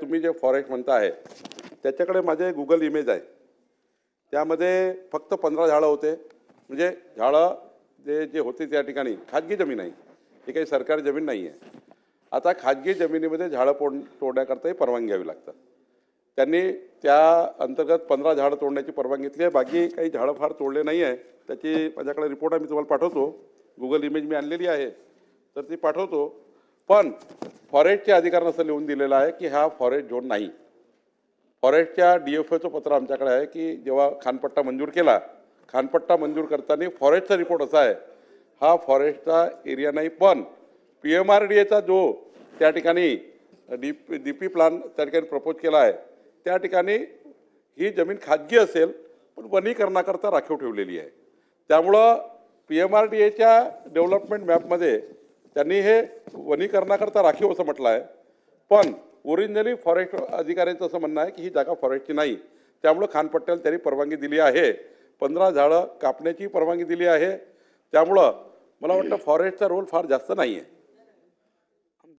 तुम्ही जे फॉरेस्ट म्हणता आहे त्याच्याकडे माझे गुगल इमेज आहे. त्यामध्ये फक्त पंधरा झाडं होते. म्हणजे झाडं जे जे होते त्या ठिकाणी खाजगी जमीन आहे ही काही सरकारी जमीन नाही आहे. आता खाजगी जमिनीमध्ये झाडं पोड तोडण्याकरताही परवानगी घ्यावी लागतात. त्यांनी त्या अंतर्गत पंधरा झाडं तोडण्याची परवानगी घेतली आहे. बाकी काही झाडं फार तोडले नाही आहे. त्याची माझ्याकडे रिपोर्ट आम्ही तुम्हाला पाठवतो. गुगल इमेज मी आणलेली आहे. तर ती पाठवतो. पण फॉरेस्टच्या अधिकाऱ्यांना असं लिहून दिलेलं आहे की हा फॉरेस्ट झोन नाही. फॉरेस्टच्या डी एफ ओचं पत्र आमच्याकडे आहे की जेव्हा खानपट्टा मंजूर केला खानपट्टा मंजूर करताना फॉरेस्टचा रिपोर्ट असा आहे. हा फॉरेस्टचा एरिया नाही पण पी एम आर डी एचा जो त्या ठिकाणी D P D P plan त्या ठिकाणी प्रपोज केला आहे. त्या ठिकाणी ही जमीन खाजगी असेल पण वनीकरणाकरता राखीव ठेवलेली आहे. त्यामुळं पी एम आर डी एच्या डेव्हलपमेंट मॅपमध्ये त्यांनी हे वनीकरणाकरता राखीव असं म्हटलं आहे पण ओरिजिनली फॉरेस्ट अधिकाऱ्यांचं असं म्हणणं आहे की ही जागा फॉरेस्टची नाही. त्यामुळं खानपट्ट्याला त्यांनी परवानगी दिली आहे. पंधरा झाडं कापण्याची परवानगी दिली आहे. त्यामुळं मला वाटतं फॉरेस्टचा रोल फार जास्त नाही आहे